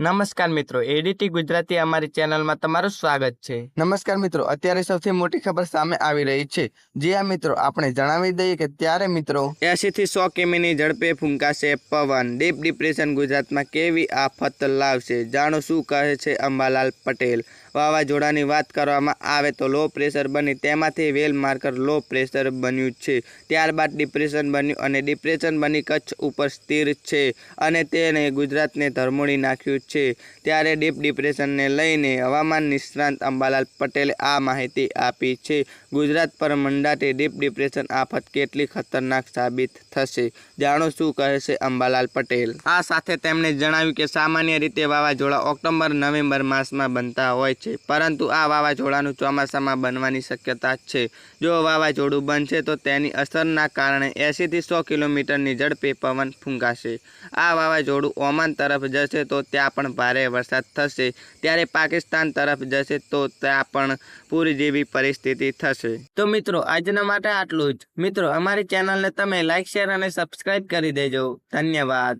નમસ્કાર મિત્રો એડીટી ગુજરાતી અમારી ચેનલમાં તમારું સ્વાગત છે. નમસ્કાર મિત્રો અત્યારે સૌથી મોટી ખબર સામે આવી રહી છે. જે આ મિત્રો આપણે જણાવી દઈએ કે ત્યારે મિત્રો એસી થી સો કિમીની ઝડપે ફૂંકાશે પવન. ડીપ ડિપ્રેશન ગુજરાતમાં કેવી આફત લાવશે? જાણો શું કહે છે અંબાલાલ પટેલ? વાવાઝોડાની વાત કરવામાં આવે તો લો પ્રેશર બની તેમાંથી વેલ માર્કર લો પ્રેશર બન્યું છે. ત્યારબાદ ડિપ્રેશન બન્યું અને ડિપ્રેશન બની કચ્છ ઉપર સ્થિર છે. અને તેને ગુજરાતને ધરમોડી નાખ્યું છે. ત્યારે ડીપ ડિપ્રેશનને લઈને હવામાન નિષ્ણાંત અંબાલાલ પટેલે આ માહિતી આપી છે. ગુજરાત પર મંડાતી ડીપ ડિપ્રેશન આફત કેટલી ખતરનાક સાબિત થશે? જાણો શું કહે છે અંબાલાલ પટેલ? આ સાથે તેમણે જણાવ્યું કે સામાન્ય રીતે વાવાઝોડા ઓક્ટોબર, નવેમ્બર માસમાં બનતા હોય છે, પરંતુ આ વાવાઝોડાનું ચોમાસામાં બનવાની શક્યતા છે. જો વાવાઝોડું બનશે તો તેની અસરના કારણે એંશીથી સો કિલોમીટરની ઝડપે પવન ફૂંકાશે. આ વાવાઝોડું ઓમાન તરફ જશે તો ત્યાં પણ ભારે વરસાદ થશે. ત્યારે પાકિસ્તાન તરફ જશે તો ત્યાં પણ પૂરી જેવી પરિસ્થિતિ થશે. તો મિત્રો, આજના માટે આટલું જ. મિત્રો, અમારી ચેનલને તમે લાઇક શેર અને સબસ્ક્રાઈબ કરી દેજો. ધન્યવાદ.